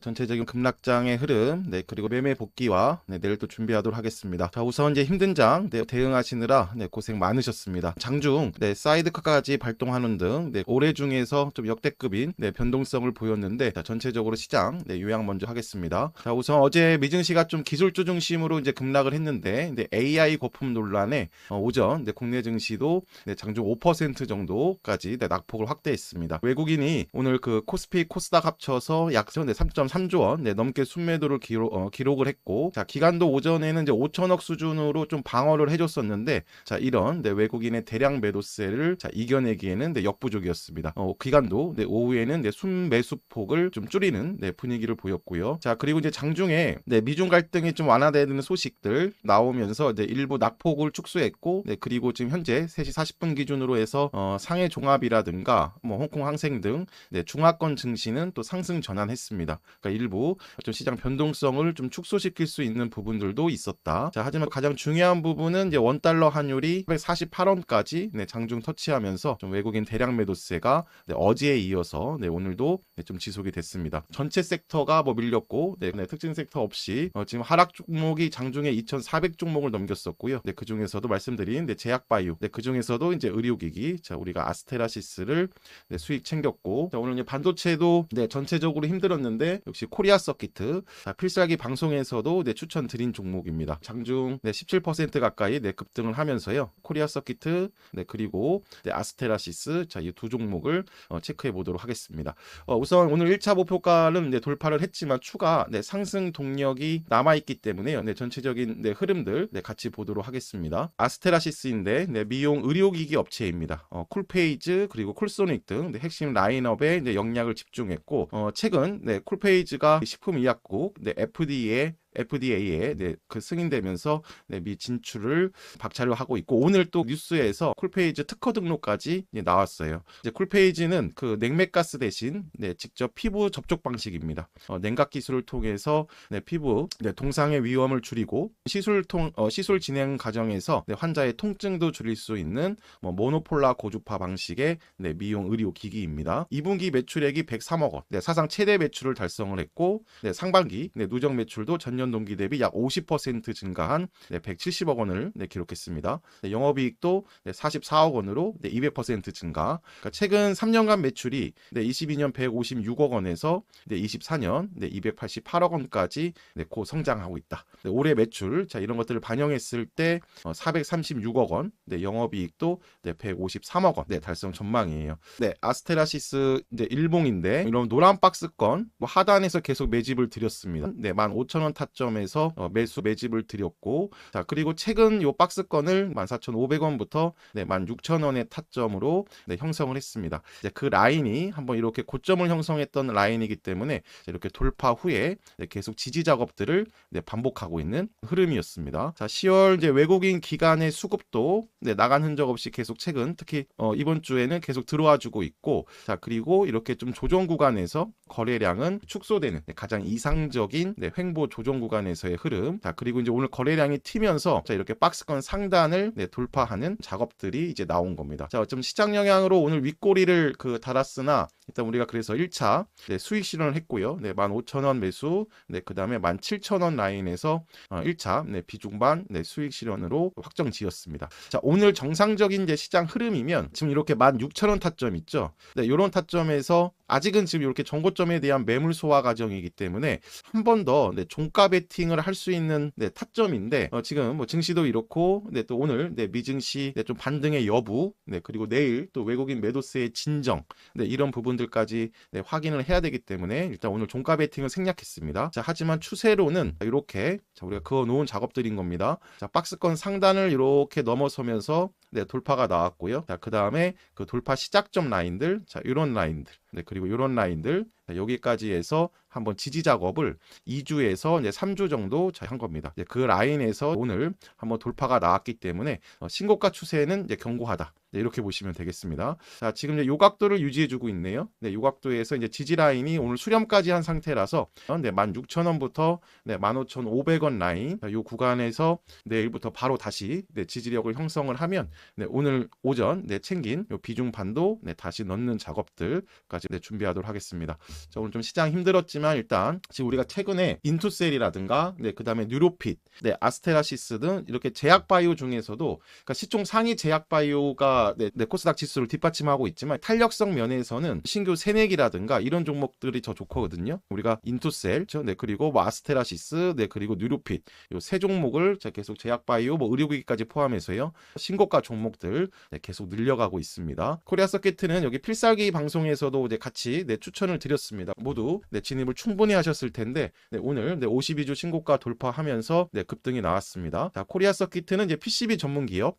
전체적인 급락장의 흐름, 네, 그리고 매매 복귀와 네, 내일 또 준비하도록 하겠습니다. 자, 우선 이제 힘든 장 네, 대응하시느라 네, 고생 많으셨습니다. 장중 네, 사이드카까지 발동하는 등 네, 올해 중에서 좀 역대급인 네, 변동성을 보였는데 자, 전체적으로 시장 네, 요약 먼저 하겠습니다. 자, 우선 어제 미증시가 좀 기술주 중심으로 이제 급락을 했는데 네, AI 거품 논란에 어, 오전 네, 국내 증시도 네, 장중 5% 정도까지 네, 낙폭을 확대했습니다. 외국인이 오늘 그 코스피 코스닥 합쳐서 약 네, 3.3조 원 네, 넘게 순매도를 기록, 어, 기록을 했고 자 기간도 오전에는 이제 5천억 수준으로 좀 방어를 해줬었는데 자 이런 네, 외국인의 대량 매도세를 자 이겨내기에는 네, 역부족이었습니다. 어, 기간도 네, 오후에는 네, 순매수 폭을 좀 줄이는 네, 분위기를 보였고요. 자 그리고 이제 장중에 네, 미중 갈등이 좀 완화되는 소식들 나오면서 네, 일부 낙폭을 축소했고 네, 그리고 지금 현재 3시 40분 기준으로 해서 어, 상해 종합이라든가 뭐 홍콩 항생 등 네, 중화권 증시는 또 상승 전환했습니다. 그러니까 일부 좀 시장 변동성을 좀 축소시킬 수 있는 부분들도 있었다. 자, 하지만 가장 중요한 부분은 이제 원 달러 환율이 148원까지 네, 장중 터치하면서 좀 외국인 대량 매도세가 네, 어제에 이어서 네, 오늘도 네, 좀 지속이 됐습니다. 전체 섹터가 뭐 밀렸고 네, 네, 특징 섹터 없이 어, 지금 하락 종목이 장중에 2,400 종목을 넘겼었고요. 네, 그 중에서도 말씀드린 네, 제약 바이오, 네, 그 중에서도 이제 의료기기, 자 우리가 아스테라시스를 네, 수익 챙겼고, 자 오늘 이제 반도체도 네, 전체적으로 힘들었는데 역시 코리아 서키트, 자, 필살기 방송에서도 네, 추천드린 종목입니다. 장중 네, 17% 가까이 네, 급등을 하면서요. 코리아 서키트, 네, 그리고 네, 아스테라시스, 자이 두 종목을 어, 체크해 보도록 하겠습니다. 어, 우선 오늘 1차 목표가는 네, 돌파를 했지만 추가 네, 상승 동력이 남아 있기 때문에요. 네, 전체적인 네, 흐름들 네, 같이 보도록 하겠습니다. 아스테라시스인데 네, 미용 의료기기 업체입니다. 어, 쿨페이즈 그리고 쿨소닉 등 네, 핵심 라인업에 네, 역량을 집중했고 어, 최근 네, 쿨페이즈 가 식품의약국 네, FDA FDA에 네, 그 승인되면서 네, 미 진출을 박차를 하고 있고 오늘 또 뉴스에서 쿨페이지 특허 등록까지 이제 나왔어요. 이제 쿨페이지는 그 냉맥가스 대신 네, 직접 피부 접촉 방식입니다. 어, 냉각 기술을 통해서 네, 피부 네, 동상의 위험을 줄이고 시술 통 어, 시술 진행 과정에서 네, 환자의 통증도 줄일 수 있는 뭐 모노폴라 고주파 방식의 네, 미용 의료 기기입니다. 2분기 매출액이 103억 원, 네, 사상 최대 매출을 달성을 했고 네, 상반기 네, 누적 매출도 전년 동기 대비 약 50% 증가한 네, 170억 원을 네, 기록했습니다. 네, 영업이익도 네, 44억 원으로 네, 200% 증가. 그러니까 최근 3년간 매출이 네, 22년 156억 원에서 네, 24년 네, 288억 원까지 네, 고 성장하고 있다. 네, 올해 매출 자 이런 것들을 반영했을 때 어, 436억 원, 네, 영업이익도 네, 153억 원 네, 달성 전망이에요. 네, 아스테라시스 일봉인데 이런 노란 박스권 뭐 하단에서 계속 매집을 드렸습니다. 네, 15,000원 타 점에서 어, 매수 매집을 드렸고 자 그리고 최근 요 박스권을 14,500원부터 네, 16,000원의 타점으로 네, 형성을 했습니다. 그 라인이 한번 이렇게 고점을 형성했던 라인이기 때문에 이렇게 돌파 후에 네, 계속 지지 작업들을 네, 반복하고 있는 흐름이었습니다. 자 10월 이제 외국인 기관의 수급도 네, 나간 흔적 없이 계속 최근 특히 어, 이번 주에는 계속 들어와 주고 있고 자 그리고 이렇게 좀 조정 구간에서 거래량은 축소되는 네, 가장 이상적인 네, 횡보 조정 구간에서의 흐름. 자 그리고 이제 오늘 거래량이 튀면서 자 이렇게 박스권 상단을 네, 돌파하는 작업들이 이제 나온 겁니다. 자 좀 시장 영향으로 오늘 윗꼬리를 그 달았으나 일단 우리가 그래서 1차 네, 수익 실현을 했고요. 네, 15,000원 매수, 네, 그 다음에 17,000원 라인에서 어, 1차 네, 비중반 네, 수익 실현으로 확정 지었습니다. 자, 오늘 정상적인 이제 시장 흐름이면 지금 이렇게 16,000원 타점 있죠. 네, 이런 타점에서 아직은 지금 이렇게 정고점에 대한 매물 소화 과정이기 때문에 한 번 더 네, 종가 베팅을 할 수 있는 네, 타점인데 어, 지금 뭐 증시도 이렇고 네, 또 오늘 네, 미증시 네, 좀 반등의 여부 네, 그리고 내일 또 외국인 매도세의 진정 네, 이런 부분들 까지 네, 확인을 해야 되기 때문에 일단 오늘 종가 베팅을 생략했습니다. 자, 하지만 추세로는 이렇게 자, 우리가 그어 놓은 작업들인 겁니다. 자, 박스권 상단을 이렇게 넘어서면서 네, 돌파가 나왔고요. 자, 그 다음에 그 돌파 시작점 라인들, 자, 이런 라인들, 네, 그리고 이런 라인들, 자, 여기까지 해서 한번 지지 작업을 2주에서 이제 3주 정도 한 겁니다. 그 라인에서 오늘 한번 돌파가 나왔기 때문에 어, 신고가 추세는 이제 견고하다. 네, 이렇게 보시면 되겠습니다. 자, 지금 이제 요 각도를 유지해주고 있네요. 네, 요 각도에서 이제 지지 라인이 오늘 수렴까지 한 상태라서 네, 16,000원부터 네, 15,500원 라인 자, 요 구간에서 내일부터 바로 다시 네, 지지력을 형성을 하면 네, 오늘 오전 네, 챙긴 요 비중 반도 네, 다시 넣는 작업들, 그러 방송까지 네, 준비하도록 하겠습니다. 자, 오늘 좀 시장 힘들었지만 일단 지금 우리가 최근에 인투셀이라든가 네, 그다음에 뉴로핏, 네, 아스테라시스 등 이렇게 제약 바이오 중에서도 그러니까 시총 상위 제약 바이오가 네, 네, 코스닥 지수를 뒷받침하고 있지만 탄력성 면에서는 신규 새내기라든가 이런 종목들이 더 좋거든요. 우리가 인투셀, 그렇죠? 네, 그리고 뭐 아스테라시스, 네, 그리고 뉴로핏 요 세 종목을 자, 계속 제약 바이오, 뭐 의료기기까지 포함해서요. 신고가 종목들 네, 계속 늘려가고 있습니다. 코리아 서킷은 여기 필살기 방송에서도 이제 같이 네, 추천을 드렸습니다. 모두 네, 진입을 충분히 하셨을 텐데 네, 오늘 네, 52주 신고가 돌파하면서 네, 급등이 나왔습니다. 자, 코리아 서킷은 이제 PCB 전문 기업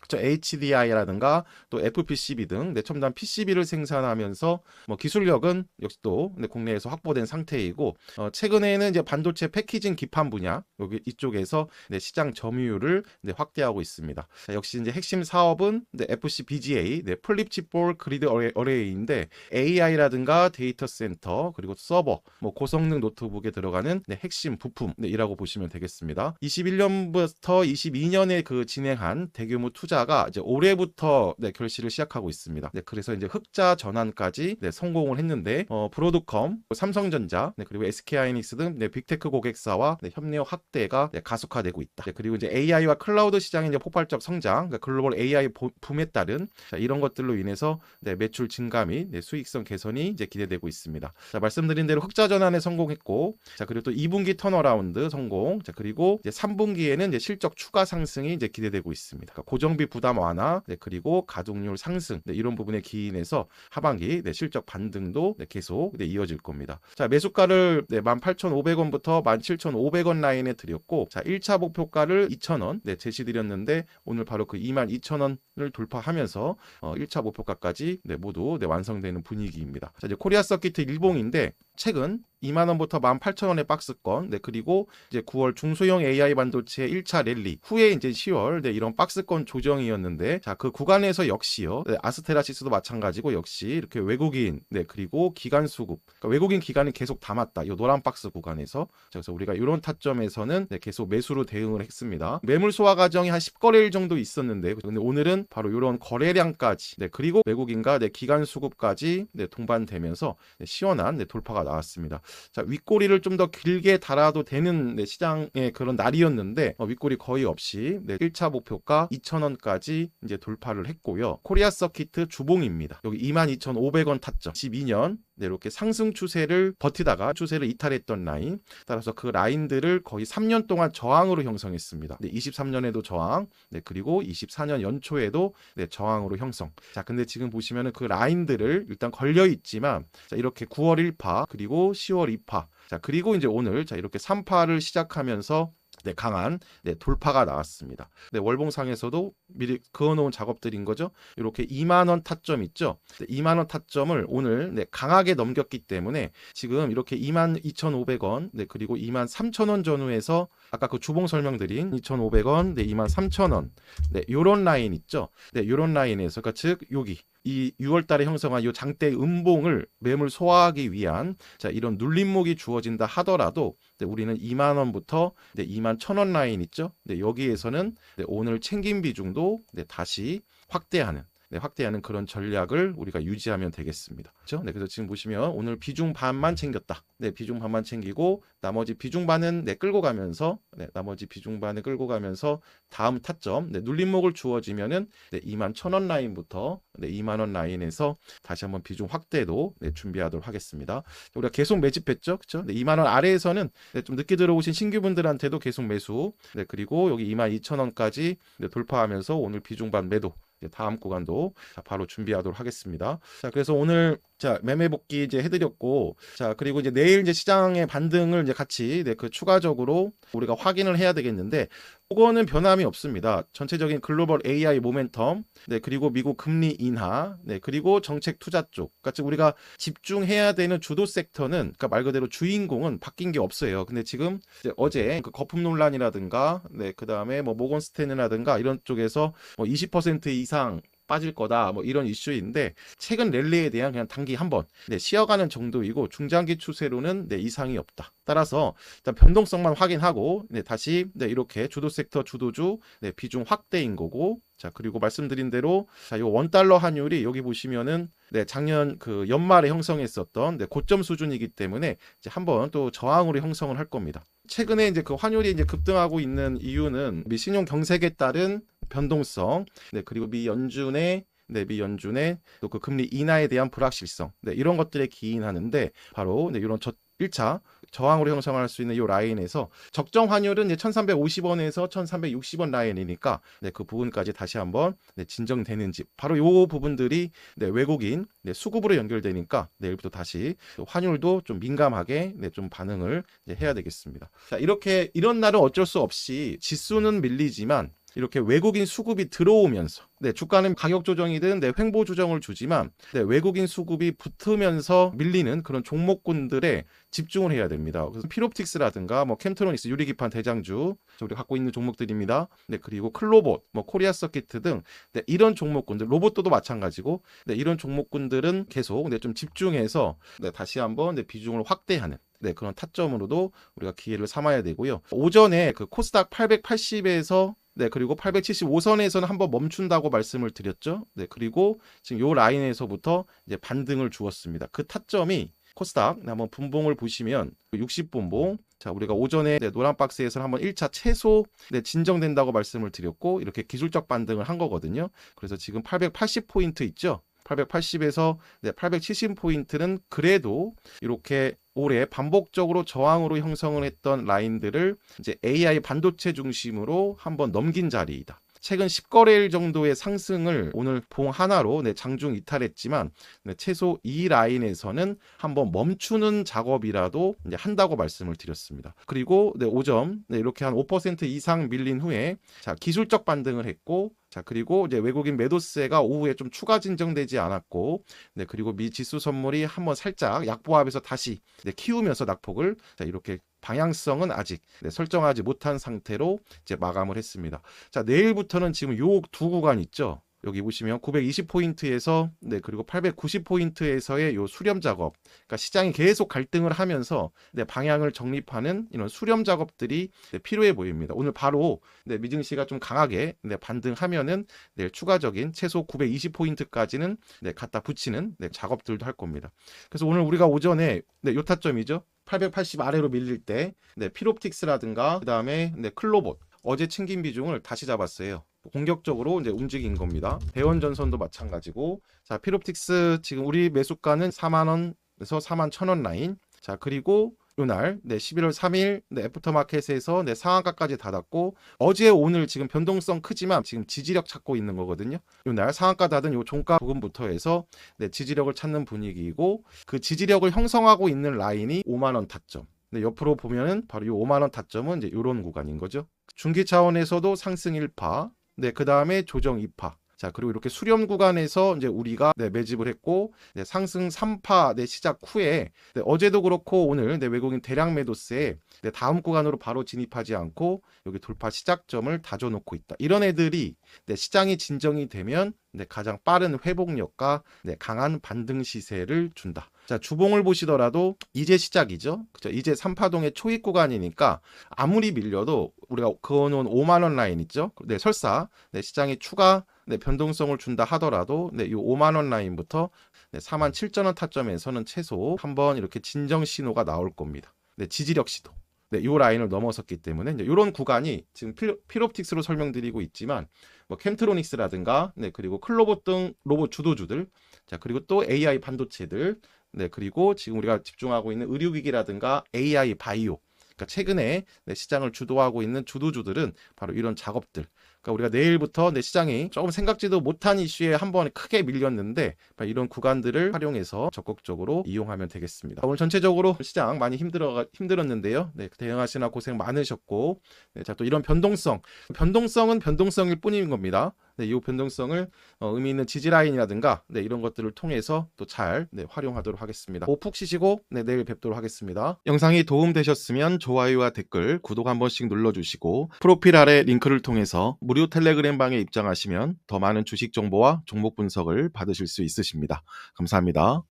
그쵸, HDI라든가 또 FPCB 등 네, 첨단 PCB를 생산하면서 뭐 기술력은 역시 또 네, 국내에서 확보된 상태이고 어, 최근에는 이제 반도체 패키징 기판 분야 여기 이쪽에서 네, 시장 점유율을 네, 확대하고 있습니다. 자, 역시 이제 핵심 사업은 네, FCBGA, 네, 플립 칩볼 그리드 어레, 어레이인데 AI라든가 데이터 센터 그리고 서버, 뭐 고성능 노트북에 들어가는 네, 핵심 부품이라고 보시면 되겠습니다. 21년부터 22년에 그 진행한 대규모 투 자가 이제 올해부터 네, 결실을 시작하고 있습니다. 네, 그래서 이제 흑자 전환까지 네, 성공을 했는데 어, 브로드컴, 삼성전자, 네, 그리고 SK하이닉스 등 네, 빅테크 고객사와 네, 협력 확대가 네, 가속화되고 있다. 네, 그리고 이제 AI와 클라우드 시장의 이제 폭발적 성장, 그러니까 글로벌 AI 보- 붐에 따른 자, 이런 것들로 인해서 네, 매출 증가 및 네, 수익성 개선이 이제 기대되고 있습니다. 자, 말씀드린 대로 흑자 전환에 성공했고, 자 그리고 또 2분기 턴어라운드 성공, 자 그리고 이제 3분기에는 이제 실적 추가 상승이 이제 기대되고 있습니다. 그러니까 고정 비 부담 완화, 네, 그리고 가동률 상승 네, 이런 부분에 기인해서 하반기 네, 실적 반등도 네, 계속 네, 이어질 겁니다. 자 매수가를 네, 18,500원부터 17,500원 라인에 드렸고, 자 1차 목표가를 2,000원 네, 제시드렸는데 오늘 바로 그 22,000원을 돌파하면서 어, 1차 목표가까지 네, 모두 네, 완성되는 분위기입니다. 자 이제 코리아 서킷 일봉인데 최근 2만 원부터 18,000원의 박스권, 네 그리고 이제 9월 중소형 AI 반도체 1차 랠리 후에 이제 10월 네 이런 박스권 조 정이었는데 자 그 구간에서 역시요. 네, 아스테라시스도 마찬가지고 역시 이렇게 외국인 네 그리고 기간 수급. 그러니까 외국인 기간이 계속 담았다. 이 노란 박스 구간에서. 자, 그래서 우리가 이런 타점에서는 네, 계속 매수로 대응을 했습니다. 매물 소화 과정이 한 10거래일 정도 있었는데 근데 오늘은 바로 이런 거래량까지 네 그리고 외국인과 네 기간 수급까지 네 동반되면서 네, 시원한 네, 돌파가 나왔습니다. 자 윗꼬리를 좀 더 길게 달아도 되는 네, 시장의 그런 날이었는데 어, 윗꼬리 거의 없이 네, 1차 목표가 2,000원 까지 이제 돌파를 했고요. 코리아 서키트 주봉입니다. 여기 22,500원 타점 12년 네, 이렇게 상승 추세를 버티다가 추세를 이탈했던 라인 따라서 그 라인들을 거의 3년 동안 저항으로 형성했습니다. 네, 23년에도 저항, 네, 그리고 24년 연초에도 네, 저항으로 형성. 자, 근데 지금 보시면 은 그 라인들을 일단 걸려 있지만 자, 이렇게 9월 1파 그리고 10월 2파. 자, 그리고 이제 오늘 자, 이렇게 3파를 시작하면서 네, 강한 네, 돌파가 나왔습니다. 네, 월봉상에서도 미리 그어놓은 작업들인 거죠. 이렇게 2만 원 타점 있죠. 네, 2만 원 타점을 오늘 네, 강하게 넘겼기 때문에 지금 이렇게 2만 2,500원, 네, 그리고 2만 3,000원 전후에서 아까 그 주봉 설명드린 2,500원, 네, 2만 3,000원, 네, 요런 라인 있죠. 네, 요런 라인에서 그러니까 즉 여기 이 6월 달에 형성한 이 장대 음봉을 매물 소화하기 위한 자, 이런 눌림목이 주어진다 하더라도 네, 우리는 2만 원부터 네, 2만 1,000원 라인 있죠. 네, 여기에서는 네, 오늘 챙긴 비중도 네, 다시 확대하는 네, 확대하는 그런 전략을 우리가 유지하면 되겠습니다. 그렇죠? 네, 그래서 지금 보시면 오늘 비중 반만 챙겼다. 네, 비중 반만 챙기고 나머지 비중 반은 네, 끌고 가면서 네, 나머지 비중 반을 끌고 가면서 다음 타점 네, 눌림목을 주어지면은 네, 2만 1,000원 라인부터 네, 2만 원 라인에서 다시 한번 비중 확대도 네, 준비하도록 하겠습니다. 우리가 계속 매집했죠, 그렇죠? 네, 2만 원 아래에서는 네, 좀 늦게 들어오신 신규분들한테도 계속 매수. 네, 그리고 여기 2만 2천 원까지 네, 돌파하면서 오늘 비중 반 매도. 다음 구간도 자, 바로 준비하도록 하겠습니다. 자, 그래서 오늘 자, 매매 복귀 이제 해드렸고, 자, 그리고 이제 내일 이제 시장의 반등을 이제 같이 네, 그 추가적으로 우리가 확인을 해야 되겠는데, 그거는 변함이 없습니다. 전체적인 글로벌 AI 모멘텀, 네, 그리고 미국 금리 인하, 네, 그리고 정책 투자 쪽. 그러니까 즉 우리가 집중해야 되는 주도 섹터는, 그러니까 말 그대로 주인공은 바뀐 게 없어요. 근데 지금 어제 그 거품 논란이라든가, 네, 그 다음에 뭐 모건 스탠이라든가 이런 쪽에서 뭐 20% 이상 빠질 거다 뭐 이런 이슈인데 최근 랠리에 대한 그냥 단기 한번 네, 쉬어가는 정도이고 중장기 추세로는 네, 이상이 없다. 따라서 일단 변동성만 확인하고 네, 다시 네, 이렇게 주도 섹터 주도주 네, 비중 확대인 거고 자, 그리고 말씀드린 대로 자, 요 원달러 환율이 여기 보시면은 네, 작년 그 연말에 형성했었던 네, 고점 수준이기 때문에 이제 한번 또 저항으로 형성을 할 겁니다. 최근에 이제 그 환율이 이제 급등하고 있는 이유는 미 신용 경색에 따른 변동성, 네, 그리고 미 연준의 네, 미 연준의 또 그 금리 인하에 대한 불확실성, 네, 이런 것들에 기인하는데 바로 네, 이런 저 1차 저항으로 형성할 수 있는 이 라인에서 적정 환율은 이제 1350원에서 1360원 라인이니까 네, 그 부분까지 다시 한번 네, 진정되는지 바로 요 부분들이 네, 외국인 네, 수급으로 연결되니까 내일부터 다시 환율도 좀 민감하게 네, 좀 반응을 이제 해야 되겠습니다. 자, 이렇게 이런 날은 어쩔 수 없이 지수는 밀리지만 이렇게 외국인 수급이 들어오면서 네, 주가는 가격 조정이든 네, 횡보 조정을 주지만 네, 외국인 수급이 붙으면서 밀리는 그런 종목군들에 집중을 해야 됩니다. 그래서 피롭틱스라든가 뭐 캠트로닉스 유리기판 대장주 우리 갖고 있는 종목들입니다. 네, 그리고 클로봇, 뭐 코리아 서키트 등 네, 이런 종목군들 로봇도 마찬가지고 네, 이런 종목군들은 계속 네, 좀 집중해서 네, 다시 한번 네, 비중을 확대하는 네, 그런 타점으로도 우리가 기회를 삼아야 되고요. 오전에 그 코스닥 880에서 네, 그리고 875선에서는 한번 멈춘다고 말씀을 드렸죠. 네, 그리고 지금 요 라인에서부터 이제 반등을 주었습니다. 그 타점이 코스닥 네, 한번 분봉을 보시면 60분봉 자 우리가 오전에 네, 노란 박스에서는 한번 1차 최소 네, 진정된다고 말씀을 드렸고 이렇게 기술적 반등을 한 거거든요. 그래서 지금 880포인트 있죠. 880에서 네, 870포인트는 그래도 이렇게 올해 반복적으로 저항으로 형성을 했던 라인들을 이제 AI 반도체 중심으로 한번 넘긴 자리이다. 최근 10거래일 정도의 상승을 오늘 봉 하나로 네, 장중 이탈했지만 네, 최소 이 라인에서는 한번 멈추는 작업이라도 한다고 말씀을 드렸습니다. 그리고 네, 5점 네, 이렇게 한 5% 이상 밀린 후에 자, 기술적 반등을 했고 자, 그리고 이제 외국인 매도세가 오후에 좀 추가 진정되지 않았고, 네, 그리고 미 지수 선물이 한번 살짝 약보합에서 다시 네, 키우면서 낙폭을 자, 이렇게 방향성은 아직 네, 설정하지 못한 상태로 이제 마감을 했습니다. 자, 내일부터는 지금 요 두 구간 있죠. 여기 보시면 920포인트에서 네 그리고 890포인트에서의 요 수렴 작업 그러니까 시장이 계속 갈등을 하면서 네 방향을 정립하는 이런 수렴 작업들이 네, 필요해 보입니다. 오늘 바로 네 미증시가 좀 강하게 네 반등하면은 내일 추가적인 최소 920포인트까지는 네 갖다 붙이는 네 작업들도 할 겁니다. 그래서 오늘 우리가 오전에 네 요 타점이죠. 880 아래로 밀릴 때 네, 피롭틱스라든가 그다음에 네, 클로봇 어제 챙긴 비중을 다시 잡았어요. 공격적으로 이제 움직인 겁니다. 대원 전선도 마찬가지고 자 피롭틱스 지금 우리 매수가는 4만 원에서 4만 1천 원 라인. 자 그리고 요날 네 11월 3일 네 애프터마켓에서 네 상한가까지 닫았고 어제 오늘 지금 변동성 크지만 지금 지지력 찾고 있는 거거든요. 요날 상한가 닫은 요 종가 부분부터 해서 네 지지력을 찾는 분위기이고 그 지지력을 형성하고 있는 라인이 5만 원 타점. 네, 옆으로 보면은 바로 이 5만 원 타점은 이제 이런 구간인 거죠. 중기 차원에서도 상승 1파, 네, 그 다음에 조정 2파. 자, 그리고 이렇게 수렴 구간에서 이제 우리가 네, 매집을 했고, 네, 상승 3파 네, 시작 후에 네, 어제도 그렇고 오늘 네, 외국인 대량 매도세에 네, 다음 구간으로 바로 진입하지 않고 여기 돌파 시작점을 다져놓고 있다. 이런 애들이 네, 시장이 진정이 되면 네, 가장 빠른 회복력과 네, 강한 반등 시세를 준다. 자, 주봉을 보시더라도 이제 시작이죠. 그죠? 이제 3파동의 초입 구간이니까 아무리 밀려도 우리가 그어놓은 5만 원 라인 있죠. 네, 설사 네, 시장이 추가 네, 변동성을 준다 하더라도 네, 이 5만 원 라인부터 네, 4만 7천 원 타점에서는 최소 한번 이렇게 진정 신호가 나올 겁니다. 네, 지지력 시도. 네, 이 라인을 넘어섰기 때문에 이제 이런 구간이 지금 필옵틱스로 설명드리고 있지만 뭐 캠트로닉스라든가 네, 그리고 클로봇 등 로봇 주도주들 자, 그리고 또 AI 반도체들 네, 그리고 지금 우리가 집중하고 있는 의료기기라든가 AI 바이오 그러니까 최근에 네, 시장을 주도하고 있는 주도주들은 바로 이런 작업들 그러니까 우리가 내일부터 내 시장이 조금 생각지도 못한 이슈에 한 번에 크게 밀렸는데 이런 구간들을 활용해서 적극적으로 이용하면 되겠습니다. 오늘 전체적으로 시장 많이 힘들어 힘들었는데요. 네, 대응하시나 고생 많으셨고, 네, 자또 이런 변동성, 변동성은 변동성일 뿐인 겁니다. 네, 이 변동성을 어, 의미 있는 지지 라인이라든가 네, 이런 것들을 통해서 또잘 네, 활용하도록 하겠습니다. 오푹 쉬시고 네, 내일 뵙도록 하겠습니다. 영상이 도움되셨으면 좋아요와 댓글, 구독 한 번씩 눌러주시고 프로필 아래 링크를 통해서 무료 텔레그램 방에 입장하시면 더 많은 주식 정보와 종목 분석을 받으실 수 있으십니다. 감사합니다.